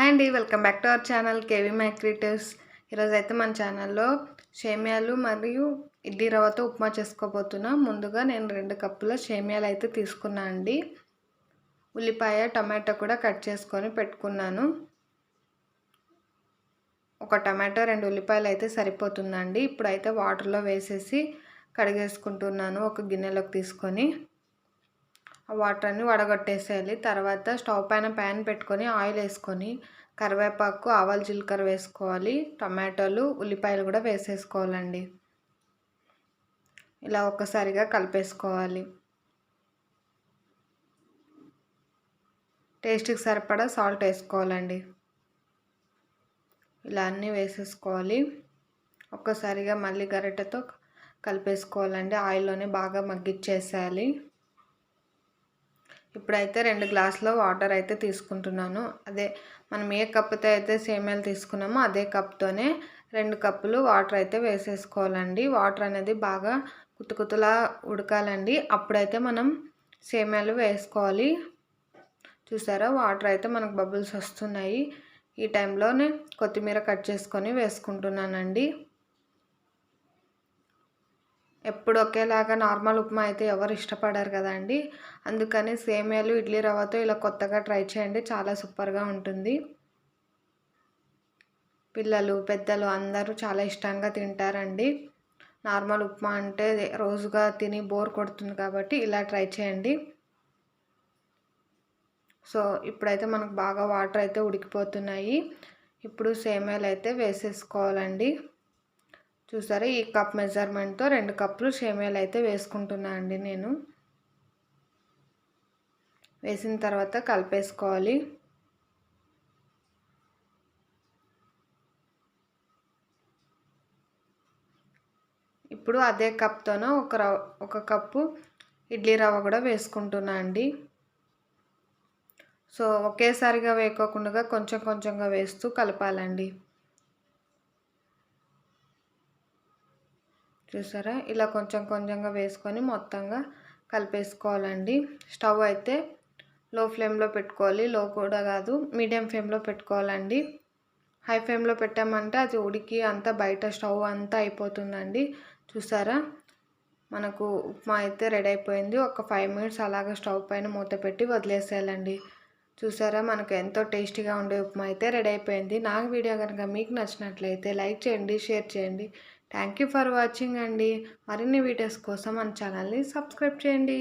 Hi అండి welcome back to our channel KV మ్యాక్రిటివ్స్ ఈరోజు అయితే మన ఛానల్లో షేమియాలు మరియు ఇడ్లీ రవ్వతో ఉప్మా చేసుకోబోతున్నా. ముందుగా నేను రెండు కప్పుల షేమియాలు అయితే తీసుకున్నా అండి. ఉల్లిపాయ టమాటో కూడా కట్ చేసుకొని పెట్టుకున్నాను. ఒక టమాటో రెండు ఉల్లిపాయలు అయితే సరిపోతుందండి. ఇప్పుడైతే వాటర్లో వేసేసి కడిగేసుకుంటున్నాను ఒక గిన్నెలోకి తీసుకొని. వాటర్ అన్ని వడగొట్టేసేయాలి. తర్వాత స్టవ్ పైన ప్యాన్ పెట్టుకొని ఆయిల్ వేసుకొని కరివేపాకు ఆవాలు జీలకర్ర వేసుకోవాలి. టమాటోలు ఉల్లిపాయలు కూడా వేసేసుకోవాలండి. ఇలా ఒక్కసారిగా కలిపేసుకోవాలి. టేస్ట్కి సరిపడా సాల్ట్ వేసుకోవాలండి. ఇలా అన్నీ వేసేసుకోవాలి. ఒక్కసారిగా మళ్ళీ గరిటెతో కలిపేసుకోవాలండి. ఆయిల్లోనే బాగా మగ్గిచ్చేసేయాలి. ఇప్పుడైతే రెండు గ్లాసుల వాటర్ అయితే తీసుకుంటున్నాను. అదే మనం ఏ కప్పుతో అయితే సేమియాలు తీసుకున్నామో అదే కప్తోనే రెండు కప్పులు వాటర్ అయితే వేసేసుకోవాలండి. వాటర్ అనేది బాగా కుతుకుతులా ఉడకాలండి. అప్పుడైతే మనం సేమియాలు వేసుకోవాలి. చూసారా? వాటర్ అయితే మనకు బబుల్స్ వస్తున్నాయి. ఈ టైంలోనే కొత్తిమీర కట్ చేసుకొని వేసుకుంటున్నానండి. ఎప్పుడు ఒకేలాగా నార్మల్ ఉప్మా అయితే ఎవరు ఇష్టపడరు కదండి అందుకని సేమియాలు ఇడ్లీ రవ్వతో ఇలా కొత్తగా ట్రై చేయండి. చాలా సూపర్గా ఉంటుంది. పిల్లలు పెద్దలు అందరూ చాలా ఇష్టంగా తింటారండి. నార్మల్ ఉప్మా అంటే రోజుగా తిని బోర్ కొడుతుంది కాబట్టి ఇలా ట్రై చేయండి. సో ఇప్పుడైతే మనకు బాగా వాటర్ అయితే ఉడికిపోతున్నాయి. ఇప్పుడు సేమియాలు అయితే వేసేసుకోవాలండి. చూసారా ఈ కప్ మెజర్మెంట్తో రెండు కప్పులు షేమియాలు అయితే వేసుకుంటున్నా అండి నేను. వేసిన తర్వాత కలిపేసుకోవాలి. ఇప్పుడు అదే కప్తోన ఒక రవ ఒక కప్పు ఇడ్లీ రవ్వ కూడా వేసుకుంటున్నా అండి. సో ఒకేసారిగా వేయకోకుండా కొంచెం కొంచెంగా వేస్తూ కలపాలండి. చూసారా? ఇలా కొంచెం కొంచెంగా వేసుకొని మొత్తంగా కలిపేసుకోవాలండి. స్టవ్ అయితే లో ఫ్లేమ్లో పెట్టుకోవాలి. లో కూడా కాదు మీడియం ఫ్లేమ్లో పెట్టుకోవాలండి. హై ఫ్లేమ్లో పెట్టామంటే అది ఉడికి అంతా బయట స్టవ్ అంతా అయిపోతుందండి. చూసారా? మనకు ఉప్మా అయితే రెడీ అయిపోయింది. ఒక ఫైవ్ మినిట్స్ అలాగే స్టవ్ పైన మూత పెట్టి వదిలేసేయాలండి. చూసారా? మనకు ఎంతో టేస్టీగా ఉండే ఉప్మా అయితే రెడీ అయిపోయింది. నాకు వీడియో కనుక మీకు నచ్చినట్లయితే లైక్ చేయండి షేర్ చేయండి. థ్యాంక్ యూ ఫర్ వాచింగ్ అండి. మరిన్ని వీడియోస్ కోసం మన ఛానల్ని సబ్స్క్రైబ్ చేయండి.